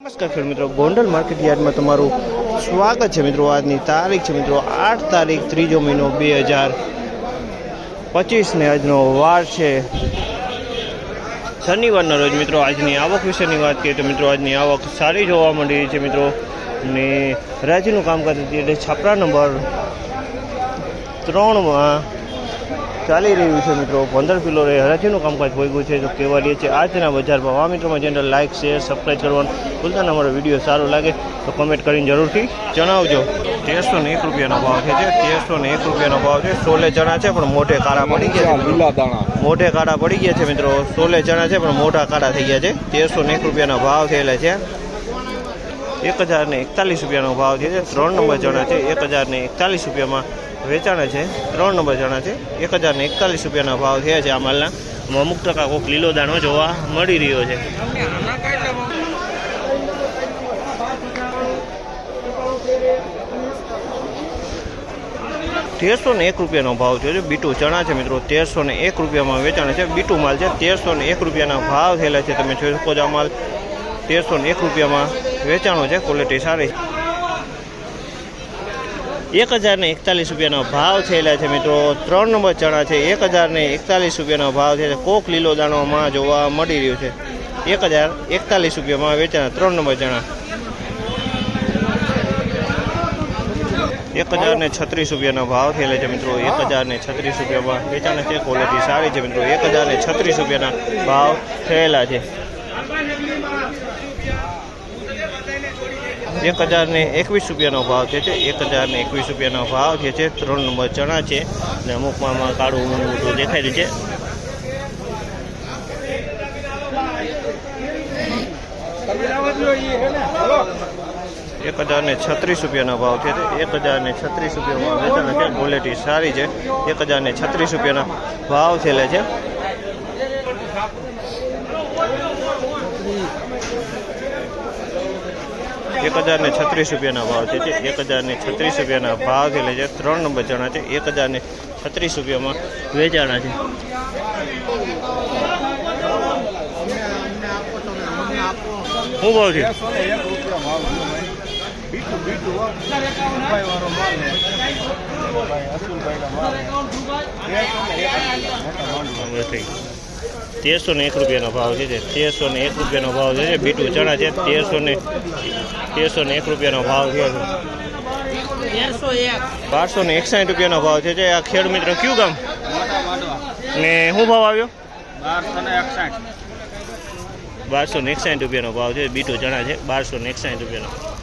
નમસ્કાર ખેડૂત મિત્રો, ગોંડલ માર્કેટ યાર્ડમાં તમારું સ્વાગત છે મિત્રો. આજની તારીખ છે મિત્રો, આઠ તારીખ, ત્રીજો મહિનો બે હજાર પચીસને આજનો વાર છે. શનિવારના રોજ મિત્રો, આજની આવક વિશેની વાત કરીએ તો મિત્રો, આજની આવક સારી જોવા મળી રહી છે મિત્રો. ને રાજ્યનું કામકાજ અત્યારે છાપરા નંબર ત્રણમાં ચાલી રહ્યું છે મિત્રો. પંદર કિલો રે હરાજીનું કામકાજ હોઈ છે. તો કહેવા રહીએ છીએ આજના બજાર ભાવ. આ મિત્રોમાં ચેનલ લાઇક શેર સબસ્ક્રાઈબ કરવાનું ભૂલતા ના. અમારો વીડિયો સારો લાગે તો કમેન્ટ કરીને જરૂરથી જણાવજો. તેરસો ને એક રૂપિયાનો ભાવ છે તેરસો ને એક રૂપિયાનો ભાવ છે. સોલે ચણા છે પણ મોઢે કાળા પડી ગયા છે. મોઢે કાળા પડી ગયા છે મિત્રો. સોલે ચણા છે પણ મોઢા કાળા થઈ ગયા છે. તેરસો ને એક રૂપિયાના ભાવ થયેલા છે. એક હજાર ને એકતાલીસ રૂપિયાનો ભાવ છે. ત્રણ નંબર ચણા છે. એક હજાર ને એકતાલીસ રૂપિયામાં વેચાણ છે ત્રણ નંબર ચણા છે. એક હજારને એકતાલીસ રૂપિયાના ભાવ થયા છે આ માલના. અમુક ટકા કોક લીલો દાણો જોવા મળી રહ્યો છે. તેરસો ને એક રૂપિયાનો ભાવ છે. જો બીટું ચણા છે મિત્રો તેરસો ને એક રૂપિયામાં વેચાણ છે. બીટું માલ છે તેરસો ને એક રૂપિયાના ભાવ થયેલા છે. તમે જોઈ શકો છો આ માલ તેરસો ને એક રૂપિયામાં વેચાણો છે. ક્વોલિટી સારી. એક હજારને એકતાલીસ રૂપિયાનો ભાવ થયેલા છે મિત્રો. ત્રણ નંબર ચણા છે. એક હજારને એકતાલીસ રૂપિયાનો ભાવ છે. કોક લીલો દાણોમાં જોવા મળી રહ્યો છે. એક હજાર એકતાલીસ રૂપિયામાં વેચાણ ત્રણ નંબર ચણા. એક હજાર ને છત્રીસ રૂપિયાનો ભાવ થયેલા છે મિત્રો. એક હજાર ને છત્રીસ રૂપિયામાં વેચાણ છે. ક્વોલિટી સારી છે મિત્રો. એક હજાર ને છત્રીસ રૂપિયાના ભાવ થયેલા છે. એક હજાર ને એકવીસ રૂપિયાનો ભાવ જે છે, એક હજાર ને એકવીસ રૂપિયાનો ભાવ જે છે, ત્રણ નંબર ચણા છે. ને અમુકમાં કાળું મોટું દેખાઈ રહ્યું છે. એક હજાર ને છત્રીસ રૂપિયાનો ભાવ છે એક હજાર ને છત્રીસ રૂપિયામાં વેચાણ છે. ક્વોલિટી સારી છે. એક હજાર ને છત્રીસ રૂપિયાના ભાવ થયેલા છે. એક હજાર ને છત્રીસ રૂપિયાના ભાવ છે. જે એક હજાર ને છત્રીસ રૂપિયાના ભાવ થયેલા છે. ત્રણ નંબર ચણા છે. એક હજાર ને છત્રીસ રૂપિયામાં વેચાણા છે. શું ભાવ છે? થઈ તેરસો ને એક રૂપિયાનો ભાવ છે તેરસો ને એક રૂપિયાનો ભાવ છે બીટું ચણા છે તેરસો ને તેરસો ને એક રૂપિયાનો ભાવ થયો છે બારસો ને એકસાઠ રૂપિયાનો ભાવ છે આ ખેડ મિત્ર કયું ગામ? ને શું ભાવ આવ્યો? બારસો એકસાઠ. બારસો ને એકસાઠ રૂપિયાનો ભાવ છે બીટું ચણા છે બારસો ને એકસાઠ રૂપિયાનો.